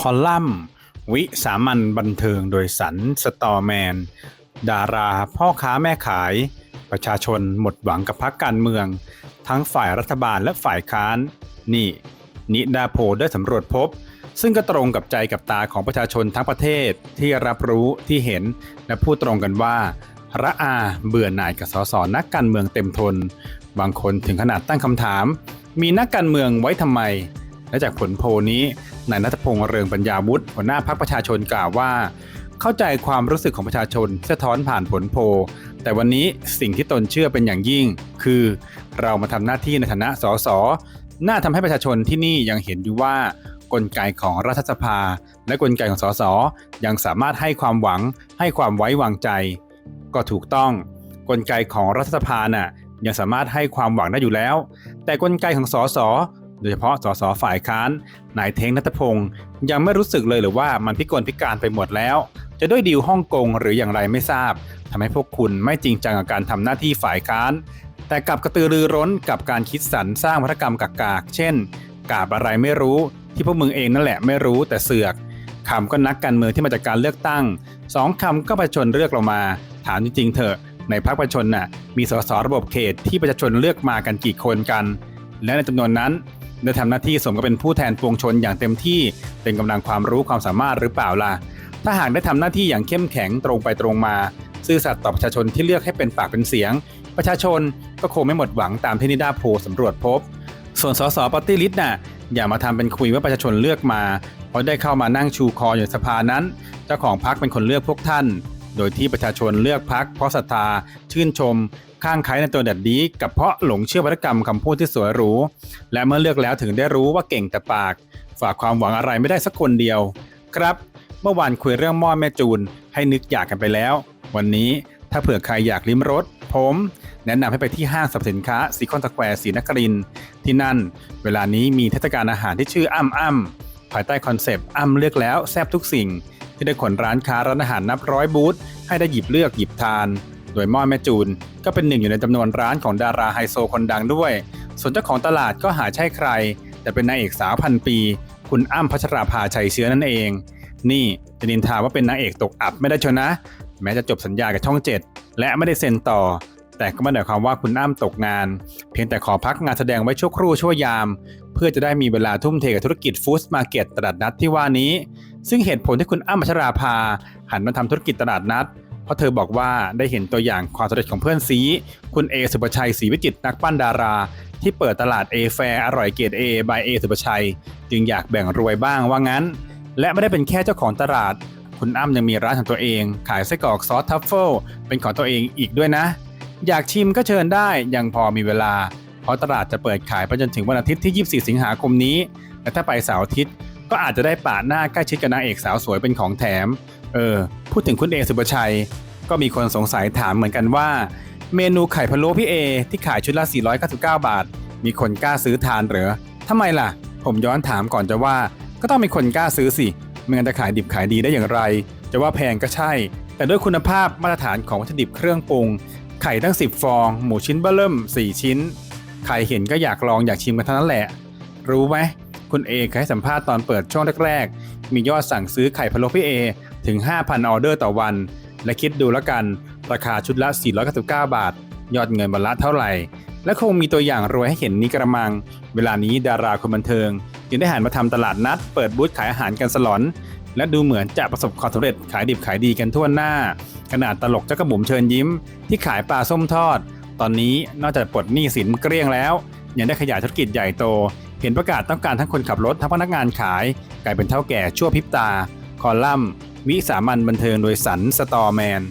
คอลัมน์ วิสามันบันเทิงโดยสันสตอแมน ดาราพ่อค้าแม่ขาย ประชาชนหมดหวังกับพักการเมือง ทั้งฝ่ายรัฐบาลและฝ่ายค้าน นี่ นิดาโพได้สำรวจพบ ซึ่งก็ตรงกับใจกับตาของประชาชนทั้งประเทศที่รับรู้ที่เห็นและพูดตรงกันว่าระอาเบื่อหน่ายกับสสนักการเมืองเต็มทน บางคนถึงขนาดตั้งคำถาม มีนักการเมืองไว้ทำไม และจากผลโพลนี้ นายนัทพงษ์เรืองปัญญาวุฒิหัวหน้าพักประชาชนกล่าวว่า เข้าใจความรู้สึกของประชาชนสะท้อนผ่านผลโพลแต่วันนี้สิ่งที่ตนเชื่อเป็นอย่างยิ่ง คือเรามาทำหน้าที่ในฐานะสสน่าทำให้ประชาชนที่นี่ยังเห็นอยู่ว่ากลไกของรัฐสภา และกลไกของสสยังสามารถให้ความหวังให้ความไว้วางใจ ก็ถูกต้อง กลไกของรัฐสภาน่ะยังสามารถให้ความหวังได้อยู่แล้ว แต่กลไกของสส โดยเฉพาะสสฝ่ายค้านนายเทงนัทพงศ์ยังไม่รู้สึกเลยหรือว่ามันพิกลพิการไปหมดแล้ว จะด้วยดีลฮ่องกงหรืออย่างไรไม่ทราบทำให้พวกคุณไม่จริงจังกับการทำหน้าที่ฝ่ายค้าน แต่กลับกระตือรือร้นกับการคิดสรรสร้างวัฒกรรมกากๆเช่น กาบอะไรไม่รู้ที่พวกมึงเองนั่นแหละไม่รู้แต่เสือกคำก็นักการเมืองที่มาจากการเลือกตั้งสองคำก็ประชาชนเลือกเรามา ถามจริงๆเถอะ ในพรรคประชาชนน่ะมีสสระบบเขตที่ประชาชนเลือกมากันกี่คนกัน และในจำนวนนั้น ได้ทำหน้าที่สมกับเป็นผู้แทนปวงชนอย่างเต็มที่เป็นกำลังความรู้ความสามารถหรือเปล่าล่ะ ถ้าหากได้ทำหน้าที่อย่างเข้มแข็งตรงไปตรงมา ซื่อสัตย์ต่อประชาชนที่เลือกให้เป็นปากเป็นเสียง ประชาชนก็คงไม่หมดหวังตามที่นิดาโพลสำรวจพบ ส่วนสสปาร์ตี้ลิสต์น่ะอย่ามาทำเป็นคุยว่าประชาชนเลือกมาเพราะได้เข้ามานั่งชูคออยู่สภานั้น เจ้าของพรรคเป็นคนเลือกพวกท่าน โดยที่ประชาชนเลือกพรรคเพราะศรัทธาชื่นชม ข้างใครในตัวแดดดีกับเพราะหลงเชื่อวัฒกรรมคำพูดที่สวยหรู และเมื่อเลือกแล้วถึงได้รู้ว่าเก่งแต่ปาก ฝากความหวังอะไรไม่ได้สักคนเดียว ครับ เมื่อวานคุยเรื่องหม้อแม่จูน ให้นึกอยากกันไปแล้ว วันนี้ถ้าเผื่อใครอยากลิ้มรสผม แนะนำให้ไปที่ห้างสรรพสินค้าซีคอนสแควร์ศรีนครินที่นั่น เวลานี้มีเทศกาลอาหารที่ชื่ออ้ำอ้ำภายใต้คอนเซปต์อ้ำเลือกแล้วแซบทุกสิ่ง ที่ได้ขนร้านค้าร้านอาหารนับร้อยบูธให้ได้หยิบเลือกหยิบทาน โดยม้อแม่จูน ก็เป็นหนึ่งอยู่ในจำนวนร้านของดาราไฮโซคนดังด้วย ส่วนเจ้าของตลาดก็หาใช่ใคร แต่เป็นนางเอกสาวพันปี คุณอ้ำพัชราภาชัยเชื้อนั่นเอง นี่จะนินทาว่าเป็นนางเอกตกอับไม่ได้ชนะ แม้จะจบสัญญากับช่องเจ็ดและไม่ได้เซ็นต่อแต่ก็ไม่ได้ความว่าคุณอ้ำตกงาน เพียงแต่ขอพักงานแสดงไว้ชั่วครู่ชั่วยาม เพื่อจะได้มีเวลาทุ่มเทกับธุรกิจฟู้ดมาร์เก็ตตลาดนัดที่ว่านี้ ซึ่งเหตุผลที่คุณอ้ำพัชราภา หันมาทำธุรกิจตลาดนัด เพราะเธอบอกว่าได้เห็นตัวอย่างความสำเร็จของเพื่อนซีคุณเอสุปชัยศรีวิจิตนักปั้นดารา ที่เปิดตลาด A แฟร์อร่อยเกรด A by A สุปชัย จึงอยากแบ่งรวยบ้างว่างั้น และไม่ได้เป็นแค่เจ้าของตลาด คุณอ้ำยังมีร้านของตัวเอง ขายไส้กรอกซอสทัฟเฟิลเป็นของตัวเองอีกด้วยนะ อยากชิมก็เชิญได้ยังพอมีเวลา เพราะตลาดจะเปิดขายไปจนถึงวันอาทิตย์ที่ 24 สิงหาคมนี้และถ้าไปเสาร์อาทิตย์ ก็อาจจะได้ปาดหน้าใกล้ชิดกับนางเอกสาวสวยเป็นของแถม เออ พูดถึงคุณเอสุปชัย ก็มีคนสงสัยถามเหมือนกันว่า เมนูไข่พะโล้พี่เอที่ขายชุดละ 499 บาท มีคนกล้าซื้อทานหรือทำไมล่ะ ผมย้อนถามก่อนจะว่า ก็ต้องมีคนกล้าซื้อสิไม่งั้นจะขายดิบขายดีได้อย่างไร จะว่าแพงก็ใช่ แต่ด้วยคุณภาพมาตรฐานของวัตถุดิบเครื่องปรุง ไข่ทั้ง 10 ฟอง หมูชิ้นเบ้อเริ่ม 4 ชิ้น ใครเห็นก็อยากลองอยากชิมกันเท่านั้นแหละ รู้ไหม คุณเอเคยให้สัมภาษณ์ตอนเปิดช่วงแรกๆ มียอดสั่งซื้อไข่พะโล้พี่เอถึง 5,000 ออเดอร์ต่อวัน และคิดดูแล้วกัน ราคาชุดละ 499 บาท ยอดเงินวันละเท่าไหร่ และคงมีตัวอย่างรวยให้เห็นนี้กระมัง เวลานี้ดาราคนบันเทิงจึงได้หันมาทำตลาดนัด เปิดบูธขายอาหารกันสลอน และดูเหมือนจะประสบความสำเร็จขายดิบขายดีกันทั่วหน้า ขนาดตลกเจ้ากระบุ๋มเชิญยิ้ม ที่ขายปลาส้มทอด ตอนนี้นอกจากปลดหนี้สินเกลี้ยงแล้ว ยังได้ขยายธุรกิจใหญ่โต เห็นประกาศต้องการทั้งคนขับรถทั้งพนักงานขาย กลายเป็นเท่าแก่ชั่วพริบตา คอลัมน์ วิสามันบันเทิงโดยสันสตอแมน